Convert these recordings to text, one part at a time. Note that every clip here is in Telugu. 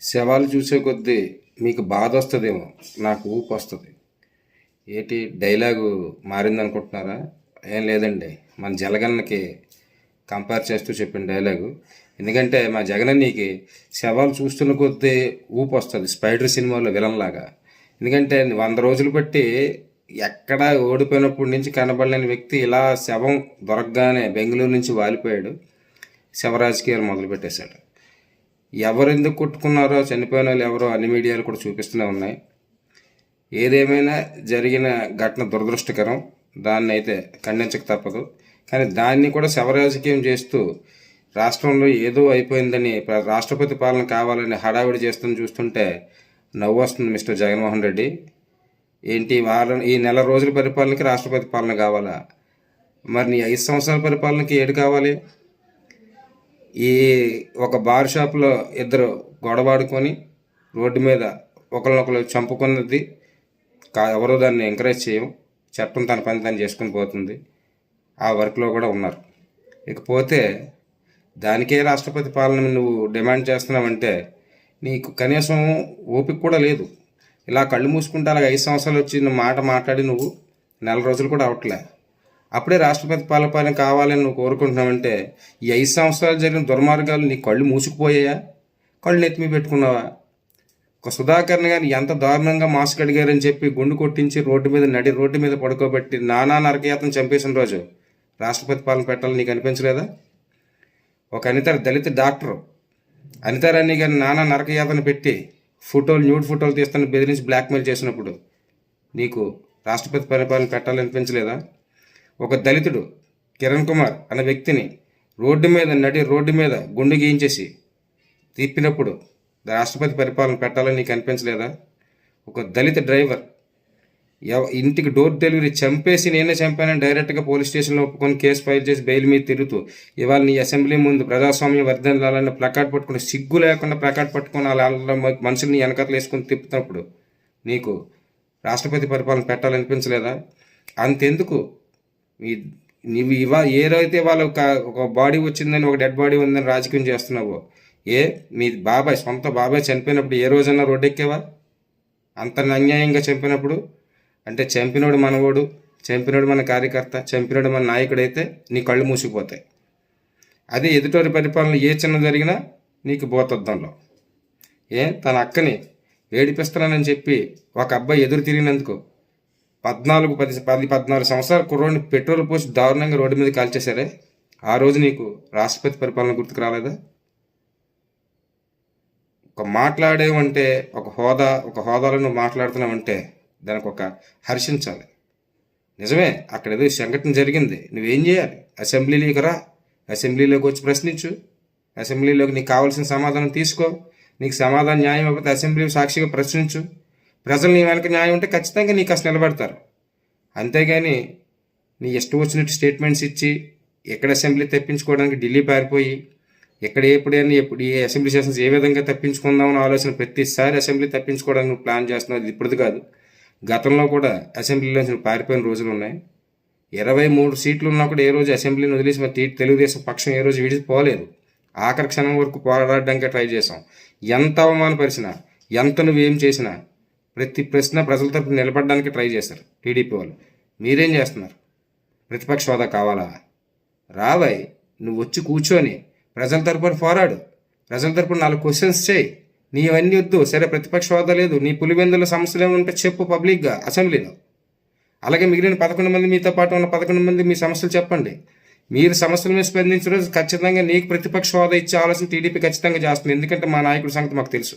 శవాలు చూసే కొద్దీ మీకు బాధ వస్తుందేమో నాకు ఊపు వస్తుంది. ఏంటి డైలాగు మారిందనుకుంటున్నారా? ఏం లేదండి. మన జలగన్నకి కంపేర్ చేస్తూ చెప్పిన డైలాగు. ఎందుకంటే మా జగనన్నీకి శవాలు చూస్తున్న కొద్దీ ఊపు వస్తుంది స్పైడర్ సినిమాలో విలన్ లాగా ఎందుకంటే వంద రోజులు బట్టి ఎక్కడ ఓడిపోయినప్పటి నుంచి కనబడలేని వ్యక్తి ఇలా శవం దొరకగానే బెంగళూరు నుంచి వాలిపోయాడు. శవ రాజకీయాలు మొదలుపెట్టేశాడు. ఎవరు ఎందుకు కొట్టుకున్నారో చనిపోయిన వాళ్ళు ఎవరో అన్ని మీడియాలు కూడా చూపిస్తూనే ఉన్నాయి. ఏదేమైనా జరిగిన ఘటన దురదృష్టకరం. దాన్ని అయితే ఖండించక తప్పదు. కానీ దాన్ని కూడా శవరాజకీయం చేస్తూ రాష్ట్రంలో ఏదో అయిపోయిందని రాష్ట్రపతి పాలన కావాలని హడావిడి చేస్తుని చూస్తుంటే నవ్వు వస్తుంది మిస్టర్ జగన్మోహన్ రెడ్డి. ఏంటి వారం ఈ నెల రోజుల పరిపాలనకి రాష్ట్రపతి పాలన కావాలా? మరి నీ ఐదు సంవత్సరాల పరిపాలనకి ఏడు కావాలి? ఈ ఒక బార్ షాప్లో ఇద్దరు గొడవాడుకొని రోడ్డు మీద ఒకరినొకరు చంపుకున్నది కా ఎవరో దాన్ని ఎంకరేజ్ చేయం చట్టం తన పని తను చేసుకుని పోతుంది ఆ వర్క్లో కూడా ఉన్నారు. ఇకపోతే దానికే రాష్ట్రపతి పాలన నువ్వు డిమాండ్ చేస్తున్నావంటే నీకు కనీసం ఓపిక కూడా లేదు. ఇలా కళ్ళు మూసుకుంటే అలాగ ఐదు సంవత్సరాలు వచ్చి నువ్వు మాట మాట్లాడి నువ్వు నెల రోజులు కూడా అవట్లే అప్పుడే రాష్ట్రపతి పాలపాలన కావాలని నువ్వు కోరుకుంటున్నావంటే ఈ ఐదు సంవత్సరాలు జరిగిన దుర్మార్గాలు నీ కళ్ళు మూసుకుపోయాయా? కళ్ళు నెత్తిమి పెట్టుకున్నావా? ఒక సుధాకర్ని గారిని ఎంత దారుణంగా మాస్క్ అడిగారని చెప్పి గుండు కొట్టించి రోడ్డు మీద నడి రోడ్డు మీద పడుకోబెట్టి నానా నరకయాతను చంపేసిన రోజు రాష్ట్రపతి పాలన పెట్టాలని నీకు అనిపించలేదా? ఒక అనిత దళిత డాక్టర్ అనితారాణి గారిని నానా నరకయాతను పెట్టి ఫోటోలు న్యూడ్ ఫోటోలు తీస్తాను బెదిరించి బ్లాక్మెయిల్ చేసినప్పుడు నీకు రాష్ట్రపతి పరిపాలన పెట్టాలనిపించలేదా? ఒక దళితుడు కిరణ్ కుమార్ అనే వ్యక్తిని రోడ్డు మీద నడి రోడ్డు మీద గుండు గీయించేసి తిప్పినప్పుడు రాష్ట్రపతి పరిపాలన పెట్టాలని నీకు అనిపించలేదా? ఒక దళిత డ్రైవర్ ఎవ- ఇంటికి డోర్ డెలివరీ చంపేసి నేనే చంపానని డైరెక్ట్గా పోలీస్ స్టేషన్లో ఒప్పుకొని కేసు ఫైల్ చేసి బెయిల్ మీద తిరుగుతూ ఇవాళ నీ అసెంబ్లీ ముందు ప్రజాస్వామ్యం వర్ధనాలని ప్లకార్డ్ పట్టుకుని సిగ్గు లేకుండా ప్లకార్డ్ పట్టుకుని అలా మనుషుల్ని వెనకట్లు వేసుకొని తిప్పుతున్నప్పుడు నీకు రాష్ట్రపతి పరిపాలన పెట్టాలనిపించలేదా? అంతెందుకు ఈ నీవు ఇవా ఏదైతే వాళ్ళ ఒక ఒక బాడీ వచ్చిందని ఒక డెడ్ బాడీ ఉందని రాజకీయం చేస్తున్నావో ఏ మీ బాబాయ్ సొంత బాబాయ్ చనిపోయినప్పుడు ఏ రోజన్నా రోడ్డెక్కేవా? అంత అన్యాయంగా చంపినప్పుడు? అంటే చంపినోడు మనవోడు చంపినోడు మన కార్యకర్త చంపినోడు మన నాయకుడైతే నీ కళ్ళు మూసిపోతాయి. అదే ఎదుటోరి పరిపాలన ఏ చిన్న జరిగినా నీకు బోతద్దంలో ఏ తన అక్కని ఏడిపిస్తున్నానని చెప్పి ఒక అబ్బాయి ఎదురు తిరిగినందుకు పద్నాలుగు పది పది పద్నాలుగు సంవత్సరాల కుర్రోడిని పెట్రోల్ పోసి దారుణంగా రోడ్డు మీద కాల్చేశారే? ఆ రోజు నీకు రాష్ట్రపతి పరిపాలన గుర్తుకు రాలేదా? ఒక మాట్లాడేవంటే ఒక హోదా ఒక హోదాలో నువ్వు మాట్లాడుతున్నావంటే దానికి ఒక హర్షించాలి. నిజమే అక్కడ ఏదో సంఘటన జరిగింది. నువ్వేం చేయాలి? అసెంబ్లీలోకి రా. అసెంబ్లీలోకి వచ్చి ప్రశ్నించు. అసెంబ్లీలోకి నీకు కావాల్సిన సమాధానం తీసుకో. నీకు సమాధానం న్యాయం అయిపోతే అసెంబ్లీ సాక్షిగా ప్రశ్నించు. ప్రజలు నీ వెనక న్యాయం ఉంటే ఖచ్చితంగా నీకు అసలు నిలబెడతారు. అంతేగాని నీ ఇష్టం వచ్చినట్టు స్టేట్మెంట్స్ ఇచ్చి ఎక్కడ అసెంబ్లీ తెప్పించుకోవడానికి ఢిల్లీ పారిపోయి ఎక్కడ ఎప్పుడైనా ఎప్పుడు ఏ అసెంబ్లీ సెషన్స్ ఏ విధంగా తప్పించుకుందామని ఆలోచన ప్రతిసారి అసెంబ్లీ తప్పించుకోవడానికి నువ్వు ప్లాన్ చేస్తున్నావు ఇది ఇప్పుడు కాదు. గతంలో కూడా అసెంబ్లీలో నుంచి పారిపోయిన రోజులు ఉన్నాయి. ఇరవై మూడు సీట్లు ఉన్నా కూడా ఏ రోజు అసెంబ్లీని వదిలేసి మరి తెలుగుదేశం పక్షం ఏ రోజు విడిచిపోలేదు. ఆఖరి క్షణం వరకు పోరాడడానికి ట్రై చేసాం ఎంత అవమానపరిచినా ఎంత నువ్వేం చేసినా ప్రతి ప్రశ్న ప్రజల తరపున నిలబడడానికి ట్రై చేశారు టీడీపీ వాళ్ళు. మీరేం చేస్తున్నారు? ప్రతిపక్ష హోదా కావాలా? రావాయ్ నువ్వు వచ్చి కూర్చొని ప్రజల తరపున పోరాడు. ప్రజల తరపున నాలుగు క్వశ్చన్స్ చేయి. నీవన్నీ వద్దు. సరే ప్రతిపక్ష హోదా లేదు. నీ పులివెందుల సమస్యలు ఏమంటే చెప్పు పబ్లిక్గా అసెంబ్లీలో. అలాగే మిగిలిన పదకొండు మంది మీతో పాటు ఉన్న పదకొండు మంది మీ సమస్యలు చెప్పండి. మీరు సమస్యల మీద స్పందించిన రోజు ఖచ్చితంగా నీకు ప్రతిపక్ష హోదా ఇచ్చే ఆలోచన టీడీపీ ఖచ్చితంగా చేస్తుంది. ఎందుకంటే మా నాయకుడి సంగతి మాకు తెలుసు.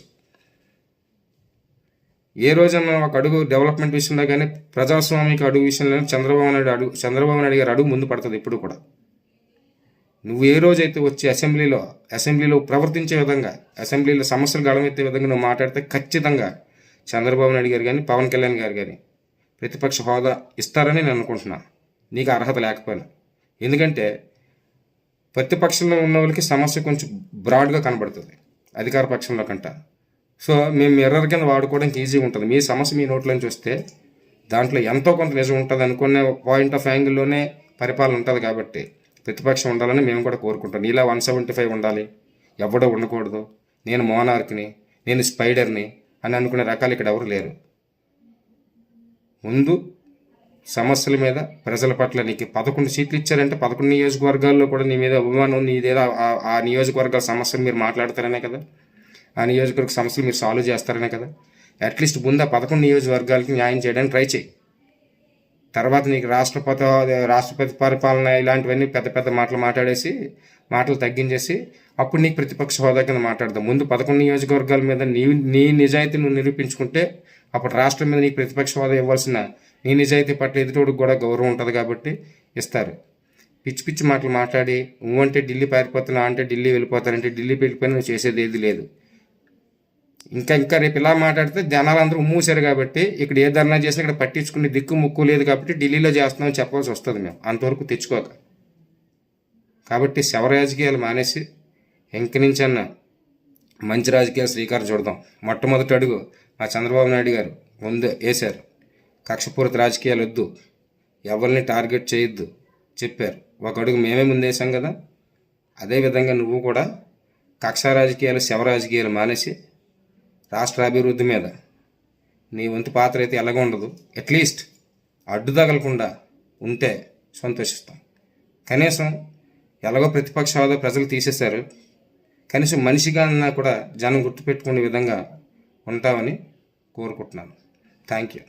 ఏ రోజైనా ఒక అడుగు డెవలప్మెంట్ విషయంలో కానీ ప్రజాస్వామిక అడుగు విషయంలో చంద్రబాబు నాయుడు అడుగు చంద్రబాబు నాయుడు గారు అడుగు ముందు పడుతుంది ఇప్పుడు కూడా. నువ్వు ఏ రోజైతే వచ్చి అసెంబ్లీలో అసెంబ్లీలో ప్రవర్తించే విధంగా అసెంబ్లీలో సమస్యలు గళమెత్తే విధంగా నువ్వు మాట్లాడితే ఖచ్చితంగా చంద్రబాబు నాయుడు గారు కానీ పవన్ కళ్యాణ్ గారు కానీ ప్రతిపక్ష హోదా ఇస్తారని నేను అనుకుంటున్నా. నీకు అర్హత లేకపోయినా. ఎందుకంటే ప్రతిపక్షంలో ఉన్న వాళ్ళకి సమస్య కొంచెం బ్రాడ్గా కనబడుతుంది. అధికార పక్షంలో కంట. సో మేము మిర్రర్ కింద వాడుకోవడానికి ఈజీగా ఉంటుంది. మీ సమస్య మీ నోట్లోంచి వస్తే దాంట్లో ఎంతో కొంత నిజం ఉంటుంది అనుకునే పాయింట్ ఆఫ్ యాంగిల్లోనే పరిపాలన ఉంటుంది కాబట్టి ప్రతిపక్షం ఉండాలని మేము కూడా కోరుకుంటాం నీలా వన్ సెవెంటీ ఫైవ్ ఉండాలి. ఎవడో ఉండకూడదు. నేను మోనార్క్ని నేను స్పైడర్ని అని అనుకునే రకాలు ఇక్కడ ఎవరు లేరు. ముందు సమస్యల మీద ప్రజల పట్ల నీకు పదకొండు సీట్లు ఇచ్చారంటే పదకొండు నియోజకవర్గాల్లో కూడా నీ మీద అభిమానం నీదేదో ఆ- ఆ నియోజకవర్గాల సమస్యలు మీరు మాట్లాడతారనే కదా. ఆ నియోజకవర్గ సమస్యలు మీరు సాల్వ్ చేస్తారనే కదా. అట్లీస్ట్ ముందు ఆ పదకొండు నియోజకవర్గాలకి న్యాయం చేయడానికి ట్రై చేయి. తర్వాత నీకు రాష్ట్రపతి రాష్ట్రపతి పరిపాలన ఇలాంటివన్నీ పెద్ద పెద్ద మాటలు మాట్లాడేసి మాటలు తగ్గించేసి అప్పుడు నీకు ప్రతిపక్ష హోదా కింద మాట్లాడదాం. ముందు పదకొండు నియోజకవర్గాల మీద నీ నీ నిజాయితీ నువ్వు నిరూపించుకుంటే అప్పుడు రాష్ట్రం మీద నీకు ప్రతిపక్ష హోదా ఇవ్వాల్సిన నీ నిజాయితీ పట్ల ఎదుటోడికి కూడా గౌరవం ఉంటుంది కాబట్టి ఇస్తారు. పిచ్చి పిచ్చి మాటలు మాట్లాడి నువ్వు అంటే ఢిల్లీ పారిపోతున్నా అంటే ఢిల్లీ వెళ్ళిపోతానంటే ఢిల్లీ వెళ్ళిపోయినా నువ్వు చేసేది ఏది లేదు. ఇంకా ఇంకా రేపు ఇలా మాట్లాడితే జనాలు అందరూ మూసారు కాబట్టి ఇక్కడ ఏ ధర్నా చేసినా ఇక్కడ పట్టించుకునే దిక్కు ముక్కు లేదు కాబట్టి ఢిల్లీలో చేస్తున్నామని చెప్పాల్సి వస్తుంది మేము. అంతవరకు తెచ్చుకోక. కాబట్టి శవ రాజకీయాలు మానేసి ఇంక నుంచి అన్న మంచి రాజకీయాలు శ్రీకారం చూడదాం. మొట్టమొదటి అడుగు మా చంద్రబాబు నాయుడు గారు ముందు వేశారు. కక్షపూరిత రాజకీయాలు వద్దు. ఎవరిని టార్గెట్ చేయొద్దు చెప్పారు. ఒక అడుగు మేమే ముందేసాం కదా. అదేవిధంగా నువ్వు కూడా కక్ష రాజకీయాలు శవ రాజకీయాలు మానేసి రాష్ట్ర అభివృద్ధి మీద నీ వంతు పాత్ర అయితే ఎలాగ ఉండదు. అట్లీస్ట్ అడ్డు తగలకుండా ఉంటే సంతోషిస్తాం. కనీసం ఎలాగో ప్రతిపక్ష హోదా ప్రజలు తీసేశారు. కనీసం మనిషిగా అన్నా కూడా జనం గుర్తుపెట్టుకునే విధంగా ఉంటామని కోరుకుంటున్నాను. Thank you